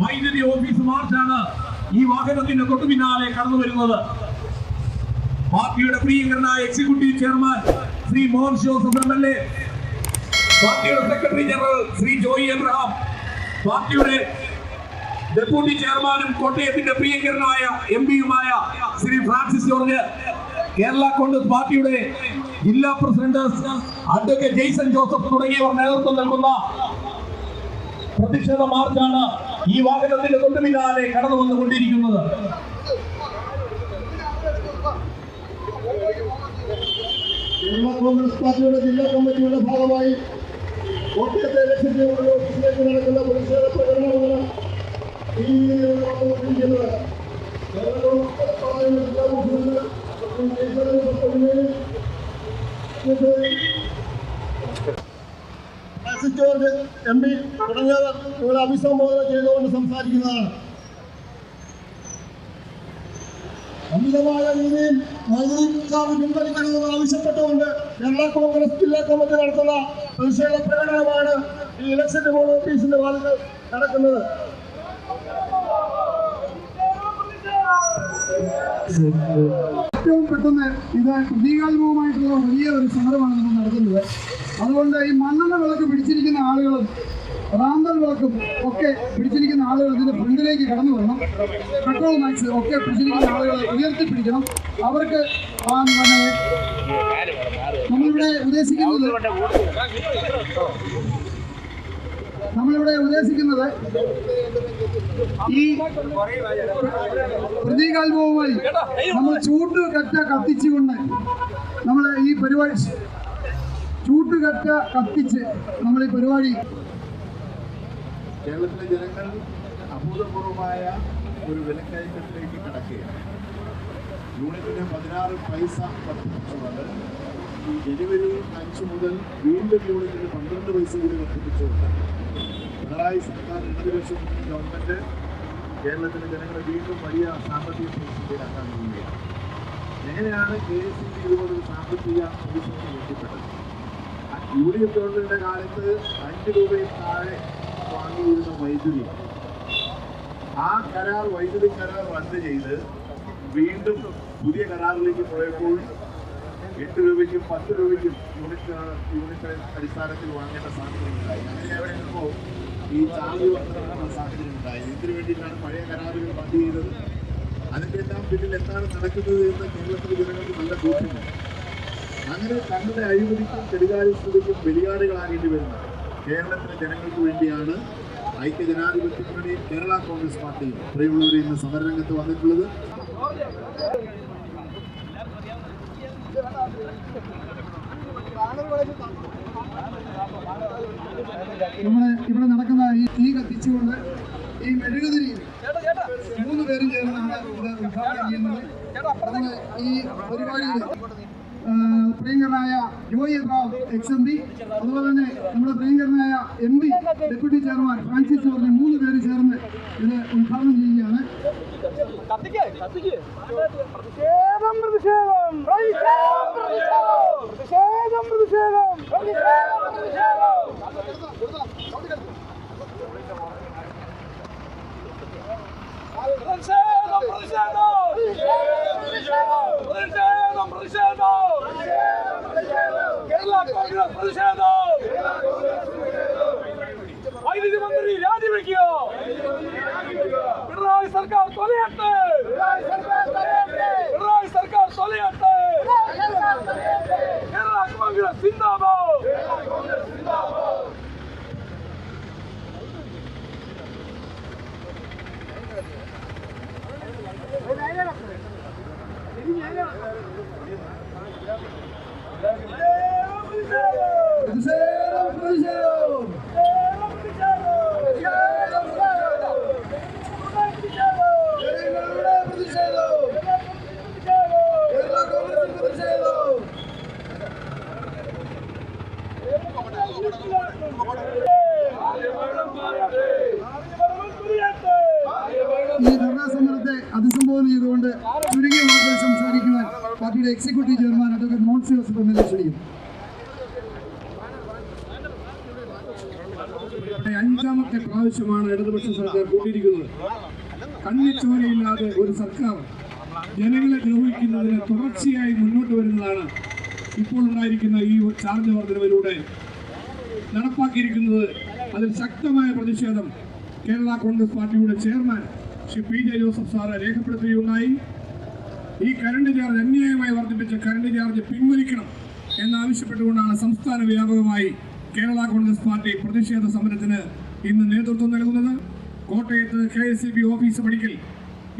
വൈദ്യുതി ഓഫീസ് മാർച്ചാണ് ഈ വാഹനത്തിന്റെ തൊട്ടു പിന്നാലെ കടന്നു വരുന്നത്. പാർട്ടിയുടെ പ്രിയങ്കരനായ executive chairman Shri Mohan Joseph M L A പാർട്ടിയുടെ സെക്രട്ടറി ജനറൽ ശ്രീ ജോയി എബ്രഹാം പാർട്ടിയുടെ ഡെപ്യൂട്ടി ചെയർമാനും കോട്ടയത്തിന്റെ പ്രിയങ്കരനായ എം പിയുമായ ശ്രീ ഫ്രാൻസിസ് ജോർജ് കേരള കോൺഗ്രസ് പാർട്ടിയുടെ ജില്ലാ പ്രസിഡന്റ് അഡ്വക്കേറ്റ് ജെയ്സൺ ജോസഫ് തുടങ്ങിയവർ നേതൃത്വം നൽകുന്ന പ്രതിഷേധ മാർച്ചാണ് ഈ വാഹനത്തിന്റെ തൊട്ടു പിന്നാലെ കടന്നു വന്നുകൊണ്ടിരിക്കുന്നത്. കോൺഗ്രസ് പാർട്ടിയുടെ ജില്ലാ കമ്മിറ്റിയുടെ ഭാഗമായി നടക്കുന്ന ജോർജ് എം പി തുടങ്ങിയവർ ഇവിടെ അഭിസംബോധന ചെയ്തുകൊണ്ട് സംസാരിക്കുന്നതാണ്. അമിതമായ രീതിയിൽ വൈദ്യുതി പിൻവലിക്കണമെന്ന് ആവശ്യപ്പെട്ടുകൊണ്ട് കേരള കോൺഗ്രസ് ജില്ലാ കമ്മിറ്റി നടത്തുന്ന പ്രതിഷേധ പ്രകടനമാണ് ഈ ഇലക്ഷൻ ബോർഡ് ഓഫീസിന്റെ വാതിൽ നടക്കുന്നത്. ഏറ്റവും പെട്ടെന്ന് ഇത് പ്രതീകാത്മകമായിട്ടുള്ള വലിയ ഒരു സമരമാണ് നമ്മൾ നടത്തുന്നത് അതുകൊണ്ട് ഈ മണ്ണെണ്ണ വിളക്ക് പിടിച്ചിരിക്കുന്ന ആളുകളും റാന്തൽ വിളക്കും ഒക്കെ പിടിച്ചിരിക്കുന്ന ആളുകൾ ഇതിന്റെ ഫ്രണ്ടിലേക്ക് കടന്നു വരണം. പെട്രോൾ മാക്സ് ഒക്കെ പിടിച്ചിരിക്കുന്ന ആളുകളെ ഉയർത്തിപ്പിടിക്കണം. അവർക്ക് നമ്മളിവിടെ ഉദ്ദേശിക്കുന്നത് നമ്മളിവിടെ ഉദ്ദേശിക്കുന്നത് ഈ പ്രതീകാത്മകമായി നമ്മൾ ചൂട്ടുകറ്റ കത്തിച്ചുകൊണ്ട് നമ്മൾ ഈ പരിപാടി ചൂട്ടുകറ്റ കത്തിച്ച് നമ്മൾ ഈ പരിപാടി കേരളത്തിലെ ജനങ്ങൾ അഭൂതപൂർവമായ ഒരു വിലക്കയറ്റത്തിലേക്ക് കിടക്കുകയാണ്. യൂണിറ്റിന് പതിനാറ് പൈസ വർദ്ധിപ്പിച്ചുകൊണ്ട് ജനുവരി അഞ്ച് മുതൽ വീണ്ടും യൂണിറ്റിന് പന്ത്രണ്ട് പൈസ കൂടി വർദ്ധിപ്പിച്ചുകൊണ്ട് പിണറായി സർക്കാർ ഇടതുപക്ഷം ഗവൺമെന്റ് കേരളത്തിലെ ജനങ്ങളെ വീണ്ടും വലിയ സാമ്പത്തിക പ്രതിസന്ധിയിലാക്കാൻ പോവുകയാണ്. എങ്ങനെയാണ് കെ എസ് സി ബി ഇതുപോലൊരു സാമ്പത്തിക പ്രതിസന്ധി എത്തിപ്പെട്ടത് യു ഡി എഫ് ഗവൺമെന്റിന്റെ കാലത്ത് അഞ്ച് രൂപയിൽ താഴെ വാങ്ങിയിരുന്ന വൈദ്യുതി. ആ കരാർ വൈദ്യുതി കരാർ റദ്ദ് ചെയ്ത് വീണ്ടും പുതിയ കരാറിലേക്ക് പോയപ്പോൾ എട്ട് രൂപയ്ക്കും പത്ത് രൂപയ്ക്കും യൂണിറ്റ് യൂണിറ്റ് അടിസ്ഥാനത്തിൽ വാങ്ങേണ്ട സാഹചര്യം ഉണ്ടായി. അങ്ങനെ എവിടെ നിന്നപ്പോൾ ഈ ചാർജ് വർദ്ധനയുള്ള സാഹചര്യം ഉണ്ടായി. ഇതിനു വേണ്ടിയിട്ടാണ് പഴയ കരാറുകൾ റദ്ദ് ചെയ്തത്. അതിന്റെ എല്ലാം പിന്നിൽ എന്താണ് നടക്കുന്നത് എന്ന് കേരളത്തിലെ ജനങ്ങൾക്ക് നല്ല ബോധ്യമുണ്ട്. അങ്ങനെ തങ്ങളുടെ അഴിമതിക്കും കെടുകാര്യസ്ഥതയ്ക്കും ബലിയാടുകളാകേണ്ടി വരുന്ന കേരളത്തിലെ ജനങ്ങൾക്ക് വേണ്ടിയാണ് ഐക്യജനാധിപത്യ മുന്നണിയും കേരള കോൺഗ്രസ് പാർട്ടിയും പ്രിയമുള്ളവരെ ഇന്ന് സമരരംഗത്ത് വന്നിട്ടുള്ളത്. നമ്മുടെ ഇവിടെ നടക്കുന്ന ഈ തീ കത്തിച്ചുകൊണ്ട് ഈ മെഴുകുതിരി മൂന്ന് പേരും ചേർന്നാണ് ഇത് ഉദ്ഘാടനം ചെയ്യുന്നത്. ഈ പരിപാടിയിൽ പ്രിയങ്കരനായ Joy Rao ex M P. അതുപോലെ തന്നെ നമ്മുടെ പ്രിയങ്കരനായ M P deputy chairman Francis George മൂന്ന് പേര് ചേർന്ന് ഇത് ഉദ്ഘാടനം ചെയ്യുകയാണ്. പ്രതിഷേധം പ്രതിഷേധം പ്രതിഷേധം പ്രതിഷേധം പ്രതിഷേധം പ്രതിഷേധം കേരള കോൺഗ്രസ് പ്രതിഷേധം വൈദ്യുതി മന്ത്രി രാജിവെക്കോ പിണറായി സർക്കാർ തൊലയട്ടെ പിണറായി സർക്കാർ തൊലയട്ടെ കേരള കോൺഗ്രസ് സിന്ദാബാദ് പ്രതിഷേധം പ്രതിഷേധം ജനങ്ങളുടെ പ്രതിഷേധം കേരള കോൺഗ്രസ് പ്രതിഷേധം ഈ ധർണാ സമരത്തെ അഭിസംബോധന ചെയ്തുകൊണ്ട് ചുരുങ്ങിയ വാക്കുകൾ സംസാരിക്കുവാൻ പാർട്ടിയുടെ executive chairman advocate Monce Joseph M L A ക്ഷണിക്കും അഞ്ചാമത്തെ പ്രാവശ്യമാണ് ഇടതുപക്ഷ സർക്കാർ കൂട്ടിയിരിക്കുന്നത്. കണ്ണിച്ചോരയില്ലാതെ ഒരു സർക്കാർ ജനങ്ങളെ ദ്രോഹിക്കുന്നതിന് തുടർച്ചയായി മുന്നോട്ട് വരുന്നതാണ് ഇപ്പോൾ ഉണ്ടായിരിക്കുന്ന ഈ ചാർജ് വർധനവിലൂടെ നടപ്പാക്കിയിരിക്കുന്നത്. അതിൽ ശക്തമായ പ്രതിഷേധം കേരള കോൺഗ്രസ് പാർട്ടിയുടെ chairman Shri P J Joseph sir രേഖപ്പെടുത്തുകയുണ്ടായി. ഈ കരണ്ട് ചാർജ് അന്യായമായി വർദ്ധിപ്പിച്ച കരണ്ട് ചാർജ് പിൻവലിക്കണം എന്നാവശ്യപ്പെട്ടുകൊണ്ടാണ് സംസ്ഥാന വ്യാപകമായി കേരള കോൺഗ്രസ് പാർട്ടി പ്രതിഷേധ സമരത്തിന് ഇന്ന് നേതൃത്വം നൽകുന്നത്. കോട്ടയത്ത് കെ എസ് ബി ഓഫീസ് പടിക്കൽ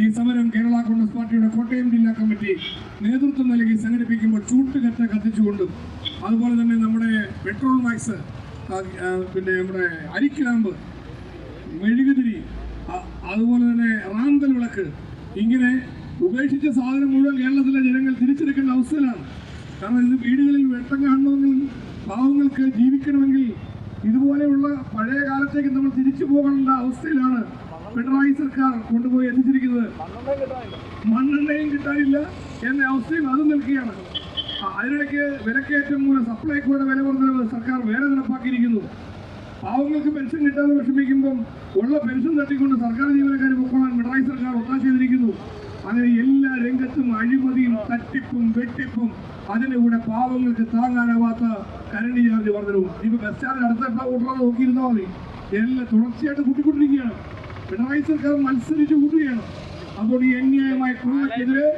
ഈ സമരം കേരള കോൺഗ്രസ് പാർട്ടിയുടെ കോട്ടയം ജില്ലാ കമ്മിറ്റി നേതൃത്വം നൽകി സംഘടിപ്പിക്കുമ്പോൾ ചൂട്ടുകറ്റ കത്തിച്ചുകൊണ്ടും അതുപോലെ തന്നെ നമ്മുടെ പെട്രോൾ മാക്സ് പിന്നെ നമ്മുടെ അരിക്കിലാമ്പ് മെഴുകുതിരി അതുപോലെ തന്നെ റാന്തൽ വിളക്ക്. ഇങ്ങനെ ഉപേക്ഷിച്ച സാധനം മുഴുവൻ കേരളത്തിലെ ജനങ്ങൾ തിരിച്ചെടുക്കേണ്ട അവസ്ഥയിലാണ്. കാരണം ഇത് വീടുകളിൽ വെട്ടം കാണണമെങ്കിൽ പാവങ്ങൾക്ക് ജീവിക്കണമെങ്കിൽ ഇതുപോലെയുള്ള പഴയ കാലത്തേക്ക് നമ്മൾ തിരിച്ചു പോകേണ്ട അവസ്ഥയിലാണ് പിണറായി സർക്കാർ കൊണ്ടുപോയി എത്തിച്ചിരിക്കുന്നത്. മണ്ണെണ്ണയും കിട്ടാനില്ല. എന്ന അവസ്ഥയും അത് നിൽക്കുകയാണ്. അതിനിടയ്ക്ക് വിലക്കയറ്റം മൂലം സപ്ലൈക്കോയുടെ വില കുറഞ്ഞ സർക്കാർ വേറെ നടപ്പാക്കിയിരിക്കുന്നു. പാവങ്ങൾക്ക് പെൻഷൻ കിട്ടാതെ വിഷമിക്കുമ്പം ഉള്ള പെൻഷൻ തട്ടിക്കൊണ്ട് സർക്കാർ ജീവനക്കാർ പൊക്കോളാൻ പിണറായി സർക്കാർ ഒത്താശ ചെയ്തിരിക്കുന്നു. അങ്ങനെ എല്ലാ രംഗത്തും അഴിമതിയും തട്ടിപ്പും വെട്ടിപ്പും അതിന്റെ കൂടെ പാവങ്ങൾക്ക് താങ്ങാനാവാത്ത കരണ്ട് ചാർജ് വർദ്ധനവും ഇപ്പൊ ബസ് ചാർജ് അടുത്ത കൂട്ടുന്നത് നോക്കിയിരുന്നാൽ മതി. എല്ലാം തുടർച്ചയായിട്ട് കൂട്ടിക്കൊണ്ടിരിക്കുകയാണ്. പിണറായി സർക്കാർ മത്സരിച്ച് കൂട്ടുകയാണ്. അപ്പോൾ ഈ അന്യായമായ ക്രൂരക്കെതിരെ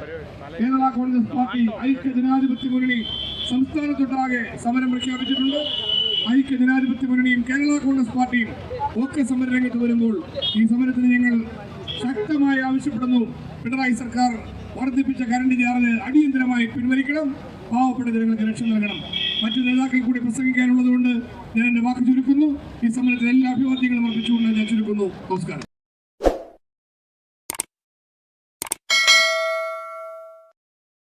കേരള കോൺഗ്രസ് പാർട്ടി ഐക്യ ജനാധിപത്യ മുന്നണി സംസ്ഥാനത്തൊട്ടാകെ സമരം പ്രഖ്യാപിച്ചിട്ടുണ്ട്. ഐക്യ ജനാധിപത്യ മുന്നണിയും കേരള കോൺഗ്രസ് പാർട്ടിയും ഒക്കെ സമരരംഗത്ത് വരുമ്പോൾ ഈ സമരത്തിന് ഞങ്ങൾ ശക്തമായി ആവശ്യപ്പെടുന്നു. പിണറായി സർക്കാർ വർദ്ധിപ്പിച്ച കരണ്ട് ചാർജ് അടിയന്തരമായി പിൻവലിക്കണം. പാവപ്പെട്ട ജനങ്ങൾക്ക് രക്ഷ നൽകണം. മറ്റു നേതാക്കൾ കൂടി പ്രസംഗിക്കാനുള്ളതുകൊണ്ട് ഞാൻ എന്റെ വാക്ക് ചുരുക്കുന്നു. ഈ സമരത്തിൽ എല്ലാ അഭിവാദ്യങ്ങളും അർപ്പിച്ചുകൊണ്ട് ഞാൻ ചുരുക്കുന്നു. നമസ്കാരം.